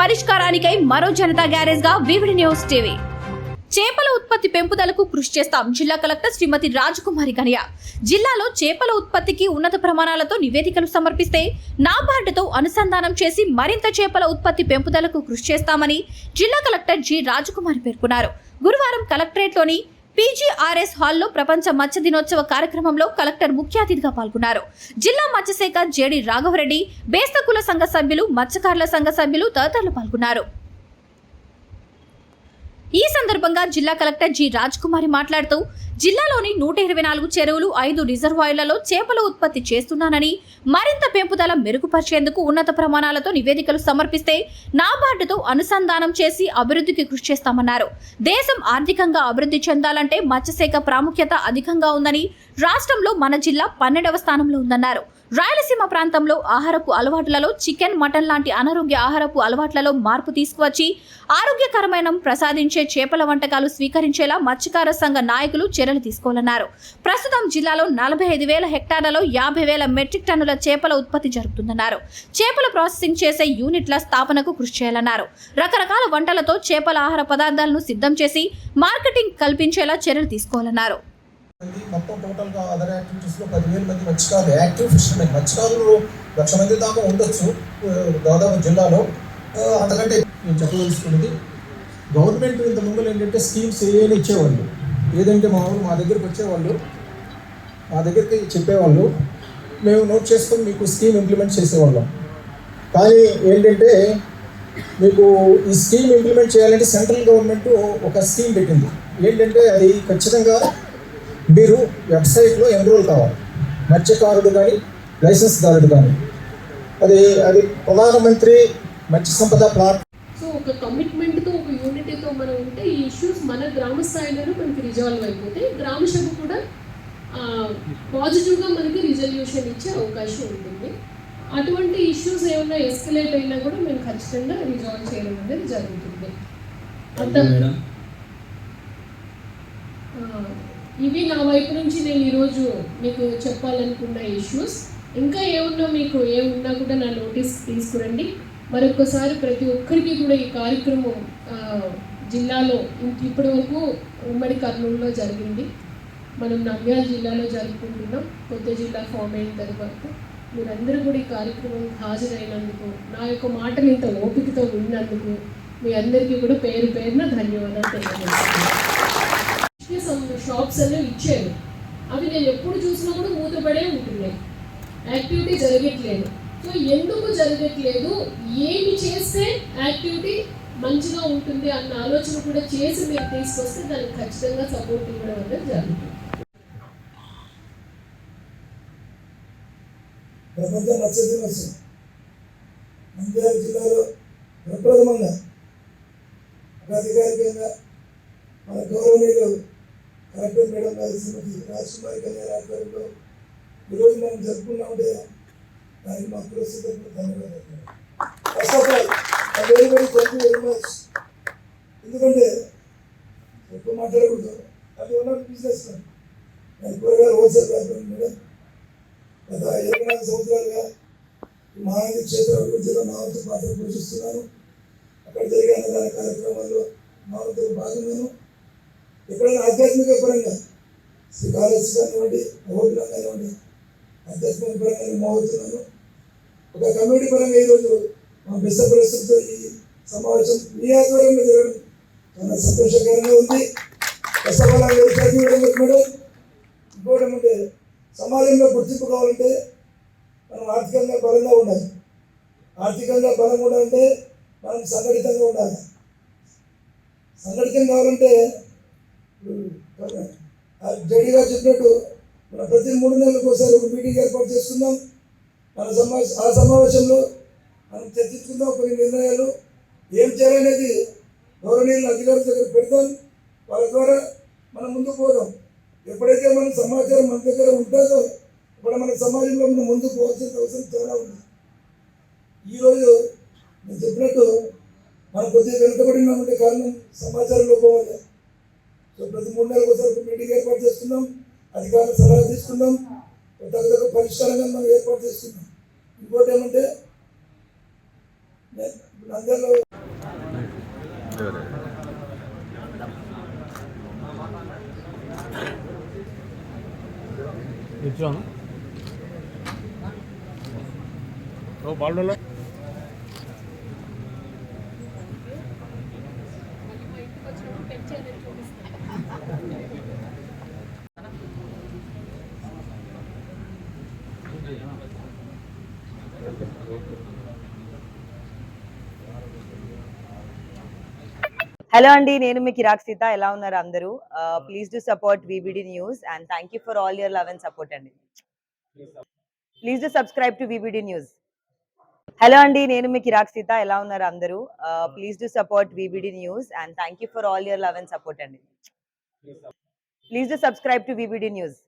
పరిష్కారానికై మరో జనతా గ్యారేజ్గా వివిడి న్యూస్ టీవీ. చేపల ఉత్పత్తి పెంపుదలకు కృషి చేస్తాం జిల్లా కలెక్టర్ శ్రీమతి రాజకుమారి గనియా జిల్లాలో చేపల ఉత్పత్తికి ఉన్నత ప్రమాణాలతో నివేదికలు సమర్పిస్తే నాబార్డుతో అనుసంధానం చేసి మరింత చేపల ఉత్పత్తి పెంపుదలకు కృషి చేస్తామని జిల్లా కలెక్టర్ జి రాజకుమారి పేర్కొన్నారు. గురువారం కలెక్టరేట్లోని పీజీఆర్ఎస్ హాల్లో ప్రపంచ మత్స్య దినోత్సవ కార్యక్రమంలో కలెక్టర్ ముఖ్య అతిథిగా పాల్గొన్నారు. జిల్లా మత్స్యశాఖ జేడి రాఘవరెడ్డి బేస్తకుల సంఘ సభ్యులు మత్స్యకారుల సంఘ సభ్యులు తదితరులు పాల్గొన్నారు. ఈ సందర్భంగా జిల్లా కలెక్టర్ జి రాజ్ కుమారి మాట్లాడుతూ జిల్లాలోని నూట ఇరవై నాలుగు చెరువులు ఐదు రిజర్వాయర్లలో చేపల ఉత్పత్తి చేస్తున్నానని మరింత పెంపుదల మెరుగుపరిచేందుకు ఉన్నత ప్రమాణాలతో నివేదికలు సమర్పిస్తే నాబార్డుతో అనుసంధానం చేసి అభివృద్ధికి కృషి చేస్తామన్నారు. దేశం ఆర్థికంగా అభివృద్ధి చెందాలంటే మత్స్యశాఖ ప్రాముఖ్యత అధికంగా ఉందని రాష్ట్రంలో మన జిల్లా పన్నెండవ స్థానంలో ఉందన్నారు. రాయలసీమ ప్రాంతంలో ఆహారపు అలవాట్లలో చికెన్ మటన్ లాంటి అనారోగ్య ఆహారపు అలవాట్లలో మార్పు తీసుకువచ్చి ఆరోగ్యకరమైన ప్రసాదించే చేపల వంటకాలు స్వీకరించేలా మత్స్యకార సంఘ నాయకులు చర్యలు తీసుకోవాలన్నారు. ప్రస్తుతం జిల్లాలో నలభై ఐదు వేల హెక్టార్లలో యాభై వేల మెట్రిక్ టన్నుల చేపల ఉత్పత్తి జరుగుతుందన్నారు. చేపల ప్రాసెసింగ్ చేసే యూనిట్ల స్థాపనకు కృషి చేయాలన్నారు. రకరకాల వంటలతో చేపల ఆహార పదార్థాలను సిద్ధం చేసి మార్కెటింగ్ కల్పించేలా చర్యలు తీసుకోవాలన్నారు. మంది మొత్తం టోటల్గా అదర్ యాక్టివిటీస్లో పదివేల మంది మత్స్యకారులు యాక్టివ్ ఫిషర్మెన్ మత్స్యకారులు లక్ష మంది దాకా ఉండొచ్చు గోదావరి దాదాపు జిల్లాలో. అంతకంటే నేను చెప్పదలుచుకున్నది గవర్నమెంట్ ఇంత ముందు ఏంటంటే స్కీమ్స్ ఏమైనా ఇచ్చేవాళ్ళు. ఏదంటే మామూలు మా దగ్గరికి వచ్చేవాళ్ళు మా దగ్గరికి చెప్పేవాళ్ళు మేము నోట్ చేసుకొని మీకు స్కీమ్ ఇంప్లిమెంట్ చేసేవాళ్ళం. కానీ ఏంటంటే మీకు ఈ స్కీమ్ ఇంప్లిమెంట్ చేయాలంటే సెంట్రల్ గవర్నమెంట్ ఒక స్కీమ్ పెట్టింది. ఏంటంటే అది ఖచ్చితంగా మీరు వెబ్సైట్లో ఎన్రోల్ కావాలి. మత్స్యకారుడు కానీ లైసెన్స్దారుడు కానీ అది అది ప్రధానమంత్రి మత్స్య సంపద ప్లాట్ సో ఒక కమిట్మెంట్తో ఒక యూనిటీతో మనం ఉంటే ఈ ఇష్యూస్ మన గ్రామ స్థాయిలోనే మనకి రిజాల్వ్ అయిపోతాయి. గ్రామ సభ కూడా పాజిటివ్గా మనకి రిజల్యూషన్ ఇచ్చే అవకాశం ఉంటుంది. అటువంటి ఇష్యూస్ ఏమైనా ఎస్కలేట్ అయినా కూడా మేము ఖచ్చితంగా రిజాల్వ్ చేయడం అనేది జరుగుతుంది. అంత మేడం ఆ, ఇవి నా వైపు నుంచి నేను ఈరోజు మీకు చెప్పాలనుకున్న ఇష్యూస్ ఇంకా ఏమున్నా మీకు ఏమున్నా కూడా నా నోటీస్ తీసుకురండి. మరొకసారి ప్రతి ఒక్కరికి కూడా ఈ కార్యక్రమం జిల్లాలో ఇం- ఇప్పటి వరకు ఉమ్మడి కర్నూలులో జరిగింది. మనం నంద్యాల జిల్లాలో జరుపుకుంటున్నాం. కొత్త జిల్లా ఫామ్ అయిన తర్వాత మీరందరూ కూడా ఈ కార్యక్రమం హాజరైనందుకు నా యొక్క మాటలు ఇంత ఓపికతో విన్నందుకు మీ అందరికీ కూడా పేరు పేరున ధన్యవాదాలు తెలియజేస్తున్నాను. షాప్స్ అన్నీ ఇచ్చారు అవి నేను ఎప్పుడు చూసినా కూడా మూతపడే ఉంటున్నాయి. యాక్టివిటీ జరగట్లేదు. సో ఎందుకు జరగట్లేదు? ఏమి చేస్తే యాక్టివిటీ మంచిగా ఉంటుంది అన్న ఆలోచన కూడా చేసి మీరు తీసుకొస్తే దానికి ఖచ్చితంగా సపోర్ట్ ఇవ్వడం అనేది జరుగుతుంది. ప్రపంచ మత్స్య దినోత్సవం జిల్లాలో ప్రప్రథమంగా ఒక అధికారికంగా మన గౌరవనీయులు కలెక్టర్ మేడం గారి శ్రీమతి రాజకుమారి కళ్యాణ్ ఆధ్వర్యంలో ఈరోజు మనం జరుపుకున్నామంటే దానికి మా పురస్కృత ధన్యవాదాలు. First of all very very thank you very much ఎందుకంటే ఎక్కువ మాట్లాడకూడదు. అది ఉన్న బిజినెస్ నేను కూరగాయలు హోల్సేల్ వ్యాపారం మేడం గత ఇరవై నాలుగు సంవత్సరాలుగా ఈ మహానది క్షేత్ర అభివృద్ధిలో నా వంతు పాత్ర పోషిస్తున్నాను. అక్కడ జరిగే అన్నదాన కార్యక్రమాల్లో నా వంతు భాగంగాను ఎక్కడైనా ఆధ్యాత్మిక పరంగా శ్రీకాళహస్తి కానివ్వండి అహోబిలం కానివ్వండి ఆధ్యాత్మిక పరంగా నేను మోగుతున్నాను ఒక కమ్యూనిటీ పరంగా ఈరోజు మా బెస్త పరిస్థితితో ఈ సమావేశం మీ ఆధ్వర్యంలో జరగడం చాలా సంతోషకరంగా ఉంది. కష్టపడాలి మేడం ఇంకోటి సమాజంలో గుర్తింపు కావాలంటే మనం ఆర్థికంగా బలంగా ఉండాలి. ఆర్థికంగా బలంగా ఉండాలంటే మనం సంఘటితంగా ఉండాలి. సంఘటితం కావాలంటే ఇప్పుడు ఆ చెప్పినట్టు మన ప్రతి మూడు నెలలకు ఒకసారి ఒక మీటింగ్ ఏర్పాటు చేసుకుందాం. మన సమావేశం ఆ సమావేశంలో మనం చర్చించుకుందాం కొన్ని నిర్ణయాలు. ఏం చేయాలనేది గౌరవనీయుల అధికారుల దగ్గర పెడతాం వాళ్ళ ద్వారా మనం ముందుకు పోదాం. ఎప్పుడైతే మన సమాచారం మన దగ్గర ఉంటుందో ఇప్పుడు మన సమాజంలో మనం ముందుకు పోవాల్సిన అవసరం చాలా ఉంది. ఈరోజు నేను చెప్పినట్టు మనం కొద్దిగా వెనుకబడినామంటే కారణం సమాచారంలో పోవాలి ప్రతి మూడు నెలలకు ఒకసారి మీటింగ్ ఏర్పాటు చేస్తున్నాం అధికారులు సలహా తీసుకున్నాం తగ్గ పరిష్కారంగా మనం ఏర్పాటు చేస్తున్నాం. ఇంకోటి ఏమంటే నేను ఇచ్చాను. బాల్లో హలో అండి నేను మీ కిరాక్ సీత. ఎలా ఉన్నారు అందరూ? Please do support VBD news and thank you for all your love and. Support అండి please do subscribe to VBD news hello అండి నేను మీ కిరాక్ సీత. ఎలా ఉన్నారు అందరూ? Please do support VBD news and thank you for all your love and. Support అండి please do subscribe to VBD news